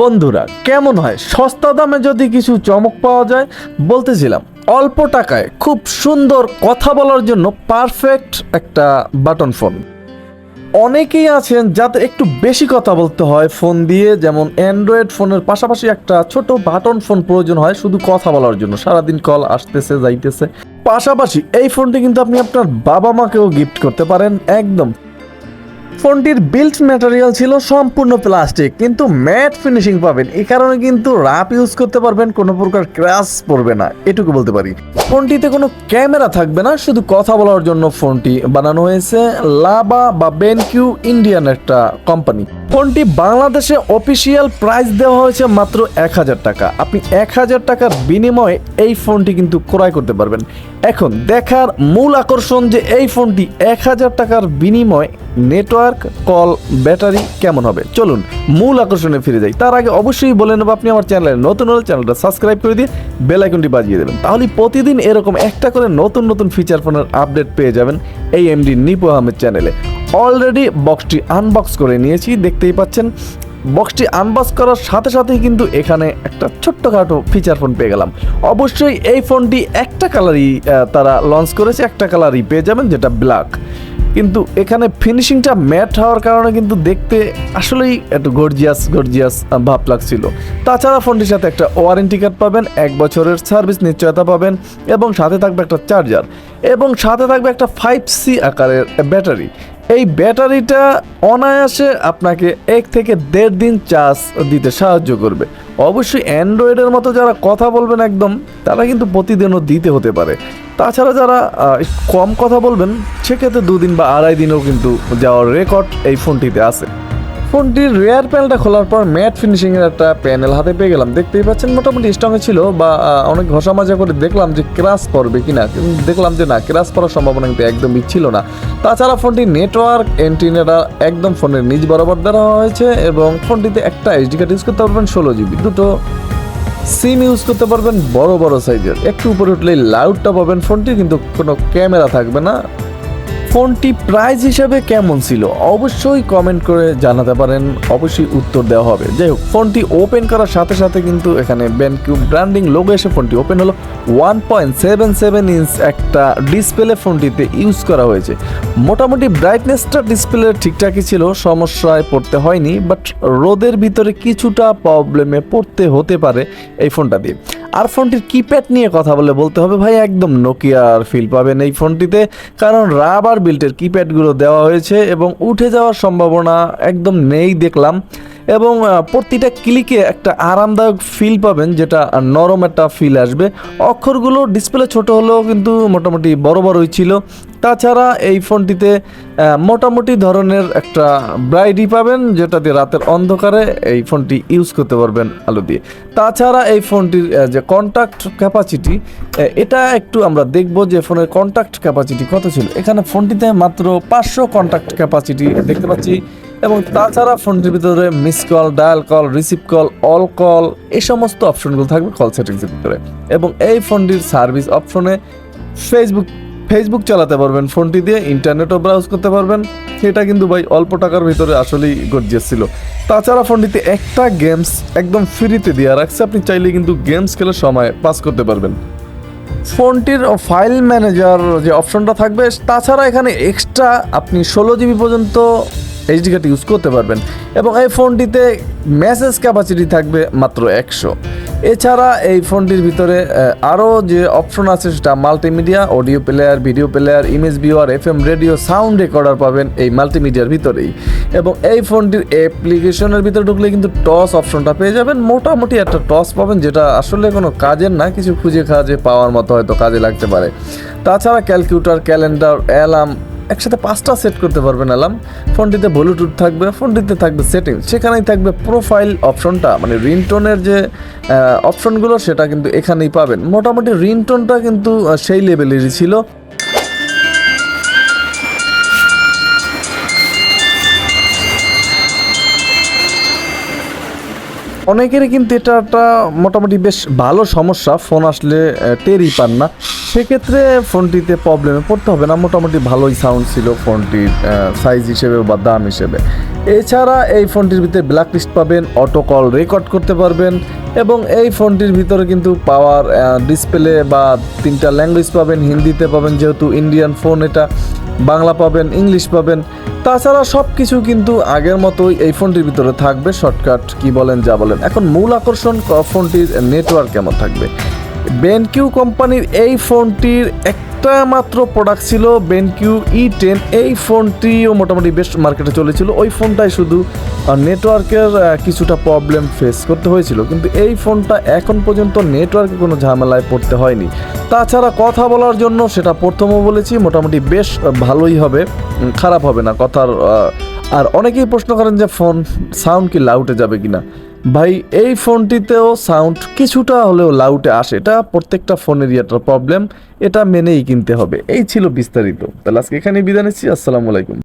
বন্ধুরা, কেমন হয়? সস্তা দামে যদি কিছু চমক পাওয়া যায়, বলতেছিলাম, অল্প টাকায় খুব সুন্দর কথা বলার জন্য পারফেক্ট একটা বাটন ফোন অনেকেই আছেন যাদের একটু বেশি কথা বলতে হয় ফোন দিয়ে, যেমন অ্যান্ড্রয়েড ফোনের পাশাপাশি একটা ছোট বাটন ফোন প্রয়োজন হয় শুধু কথা বলার জন্য। সারাদিন কল আসতেছে, যাইতেছে। পাশাপাশি এই ফোনটি কিন্তু আপনি আপনার বাবা মাকেও গিফট করতে পারেন, একদম ফোনটির বিল্ট ম্যাটেরিয়াল ছিল সম্পূর্ণ প্লাস্টিক কিন্তু ম্যাট ফিনিশিং পাবেন। এই কারণে কিন্তু রাপ ইউজ করতে পারবেন, কোনো প্রকার ক্র্যাশ পড়বে না। এটুকু বলতে পারি। ফোনটিতে কোনো ক্যামেরা থাকবে না, শুধু কথা বলার জন্য ফোনটি বানানো হয়েছে, লাবা বা বেনকিউ ইন্ডিয়ান একটা কোম্পানি ফোনটি বাংলাদেশে অফিসিয়াল প্রাইস দেওয়া হয়েছে মাত্র এক হাজার টাকা। আপনি এক হাজার টাকার বিনিময়ে এই ফোনটি কিন্তু ক্রয় করতে পারবেন। এখন দেখার মূল আকর্ষণ যে এই ফোনটি এক হাজার টাকার বিনিময়ে নেটওয়ার্ক, কল, ব্যাটারি কেমন হবে? চলুন মূল আকর্ষণে ফিরে যাই। তার আগে অবশ্যই বলে নেব, আপনি আমার চ্যানেলে নতুন হলে চ্যানেলটা সাবস্ক্রাইব করে দিয়ে বেল আইকনটি বাজিয়ে দেবেন। তাহলে প্রতিদিন এরকম একটা করে নতুন নতুন ফিচার ফোনের আপডেট পেয়ে যাবেন এই এমডি নিপু আহমেদ চ্যানেলে। অলরেডি বক্সটি আনবক্স করে নিয়েছি, দেখতেই পাচ্ছেন। বক্সটি আনবক্স করার সাথে সাথেই কিন্তু এখানে একটা ছোট্টখাটো ফিচার ফোন পেয়ে গেলাম। অবশ্যই এই ফোনটি একটা কালারই তারা লঞ্চ করেছে, একটা কালারই পেয়ে যাবেন, যেটা ব্ল্যাক কিন্তু এখানে ফিনিশিংটা ম্যাট হওয়ার কারণে কিন্তু দেখতে আসলেই একটু গর্জিয়াস গর্জিয়াস ভাব লাগছিল। তাছাড়া ফোনটির সাথে একটা ওয়ারেন্টি কার্ড পাবেন, এক বছরের সার্ভিস নিশ্চয়তা পাবেন, এবং সাথে থাকবে একটা চার্জার এবং সাথে থাকবে একটা ফাইভ সি আকারের ব্যাটারি এই ব্যাটারিটা অনায়াসে আপনাকে এক থেকে দেড় দিন চার্জ দিতে সাহায্য করবে। অবশ্যই অ্যান্ড্রয়েডের মতো যারা কথা বলবেন একদম, তারা কিন্তু প্রতিদিনও দিতে হতে পারে। তাছাড়া যারা কম কথা বলবেন, সেক্ষেত্রে দুদিন বা আড়াই দিনও কিন্তু যাওয়ার রেকর্ড এই ফোনটিতে আছে। ফোনটির রেয়ার প্যানেলটা খোলার পর ম্যাট ফিনিশিংয়ের একটা প্যানেল হাতে পেয়ে গেলাম। দেখতেই পাচ্ছেন, মোটামুটি স্ট্রং ছিল, বা অনেক ঘষা মাজা করে দেখলাম যে ক্রাশ পড়বে কিনা। কিন্তু দেখলাম যে না ক্রাশ পড়ার সম্ভাবনা কিন্তু একদমই ছিল না। তাছাড়া ফোনটির নেটওয়ার্ক এন্টিনেটা একদম ফোনের নিজ বরাবর দেওয়া হয়েছে এবং ফোনটিতে একটা এইচডি কার্ড ইউজ করতে পারবেন, ষোলো জিবি দুটো সিম ইউজ করতে পারবেন, বড় বড় সাইজের একটু উপরে উঠলেই লাউডটা পাবেন ফোনটি, কিন্তু কোনো ক্যামেরা থাকবে না। ফোনটি প্রাইস হিসাবে কেমন ছিল? অবশ্যই কমেন্ট করে জানাতে পারেন। অবশ্যই উত্তর দেওয়া হবে। যাই হোক, ফোনটি ওপেন করার সাথে সাথে কিন্তু এখানে ব্যানকিউ ব্র্যান্ডিং লোগো এসে ফোনটি ওপেন হলো। One point seven seven inch একটা ডিসপ্লে ফোনটিতে ইউজ করা হয়েছে। মোটামুটি ব্রাইটনেসটা ডিসপ্লে ঠিকঠাকই ছিল, সমস্যায় পড়তে হয়নি বাট রোদের ভিতরে কিছুটা প্রবলেমে পড়তে হতে পারে এই ফোনটা দিয়ে। আর ফোনটির কিপ্যাড নিয়ে কথা বলে বলতে হবে ভাই, একদম নোকিয়ার ফিল পাবেন এই ফোনটিতে। কারণ রাবার বিল্টের কিপ্যাডগুলো দেওয়া হয়েছে এবং উঠে যাওয়ার সম্ভাবনা একদম নেই দেখলাম। এবং প্রতিটা ক্লিকে একটা আরামদায়ক ফিল পাবেন, যেটা নরম একটা ফিল আসবে। অক্ষরগুলো ডিসপ্লে ছোট হলেও কিন্তু মোটামুটি বড় বড়ই ছিল। তাছাড়া এই ফোনটিতে মোটামুটি ধরনের একটা ব্রাইডি পাবেন, যেটা দিয়ে রাতের অন্ধকারে এই ফোনটি ইউজ করতে পারবেন আলো দিয়ে। তাছাড়া এই ফোনটির যে কন্ট্যাক্ট ক্যাপাসিটি এটা একটু আমরা দেখব যে ফোনের কন্ট্যাক্ট ক্যাপাসিটি কত ছিল। এখানে ফোনটিতে মাত্র পাঁচশো কন্ট্যাক্ট ক্যাপাসিটি দেখতে পাচ্ছি। এবং তাছাড়া ফোনটির ভিতরে miss call dial call receive call all call এই সমস্ত অপশনগুলো থাকবে কল সেটিংসের ভিতরে। এবং এই ফোনটির সার্ভিস অপশনে ফেসবুক ফেসবুক চালাতে পারবেন। ফোনটি দিয়ে ইন্টারনেটও ব্রাউজ করতে পারবেন। সেটা কিন্তু ভাই অল্প টাকার ভিতরে আসলেই গর্জিয়াস ছিল। তাছাড়া ফোনটিতে একটা গেমস একদম ফ্রিতে দেওয়া রাখছে। আপনি চাইলে কিন্তু গেমস খেলে সময় পাস করতে পারবেন। ফোনটির ফাইল ম্যানেজার যে অপশনটা থাকবে, তাছাড়া এখানে এক্সট্রা আপনি ষোলো জিবি পর্যন্ত এইচডি কার্ড ইউজ করতে পারবেন। এবং এই ফোনটিতে মেসেজ ক্যাপাসিটি থাকবে মাত্র একশো। এছাড়া এই ফোনটির ভিতরে আরও যে অপশন আছে সেটা multimedia audio player video player image viewer F M radio sound recorder পাবেন এই মাল্টিমিডিয়ার ভিতরেই। এবং এই ফোনটির অ্যাপ্লিকেশনের ভিতরে ঢুকলে কিন্তু টস অপশনটা পেয়ে যাবেন। মোটামুটি একটা টস পাবেন, যেটা আসলে কোনো কাজের না, কিছু খুঁজে খাজে পাওয়ার মতো হয়তো কাজে লাগতে পারে। তাছাড়া ক্যালকুলেটর ক্যালেন্ডার অ্যালার্ম একসাথে পাঁচটা সেট করতে পারবেন অ্যালার্ম। ফোনটিতে ব্লুটুথ থাকবে, ফোনটিতে থাকবে সেটিং সেখানেই থাকবে প্রোফাইল অপশনটা মানে রিনটোনের যে অপশনগুলো সেটা কিন্তু এখানেই পাবেন। মোটামুটি রিনটোনটা কিন্তু সেই লেভেলেরই ছিল। অনেকেরই কিন্তু এটা একটা মোটামুটি বেশ ভালো সমস্যা। ফোন আসলে টেরই পান না। সেক্ষেত্রে ফোনটিতে প্রবলেমে পড়তে হবে না। মোটামুটি ভালোই সাউন্ড ছিল ফোনটির সাইজ হিসেবে বা দাম হিসেবে। এছাড়া এই ফোনটির ভিতরে ব্ল্যাক লিস্ট পাবেন অটো কল রেকর্ড করতে পারবেন এবং এই ফোনটির ভিতরে কিন্তু পাওয়ার ডিসপ্লে বা তিনটা ল্যাঙ্গুয়েজ পাবেন, হিন্দিতে পাবেন যেহেতু ইন্ডিয়ান ফোন এটা, বাংলা পাবেন ইংলিশ পাবেন। তাছাড়া সব কিছু কিন্তু আগের মতোই এই ফোনটির ভিতরে থাকবে শর্টকাট কি বলেন, যা বলেন। এখন মূল আকর্ষণ ফোনটির নেটওয়ার্ক কেমন থাকবে? বেনকিউ কোম্পানির এই ফোনটির একটা মাত্র প্রোডাক্ট ছিল বেনকিউ ই টেন এই ফোনটিও মোটামুটি বেশ মার্কেটে চলেছিল। ওই ফোনটাই শুধু নেটওয়ার্কের কিছুটা প্রবলেম ফেস করতে হয়েছিল। কিন্তু এই ফোনটা এখন পর্যন্ত নেটওয়ার্কে কোনো ঝামেলায় পড়তে হয়নি। তাছাড়া কথা বলার জন্য সেটা প্রথমও বলেছি, মোটামুটি বেশ ভালোই হবে খারাপ হবে না কথার আর অনেকেই প্রশ্ন করেন যে ফোন সাউন্ড কি লাউটে যাবে কিনা। ভাই, এই ফোনটিতেও সাউন্ড কিছুটা হলেও লাউটে আসে। এটা প্রত্যেকটা ফোনের একটা প্রবলেম এটা মেনেই কিনতে হবে। এই ছিল বিস্তারিত। তাহলে আজকে এখানে বিদায় নিচ্ছি। আসসালামু আলাইকুম।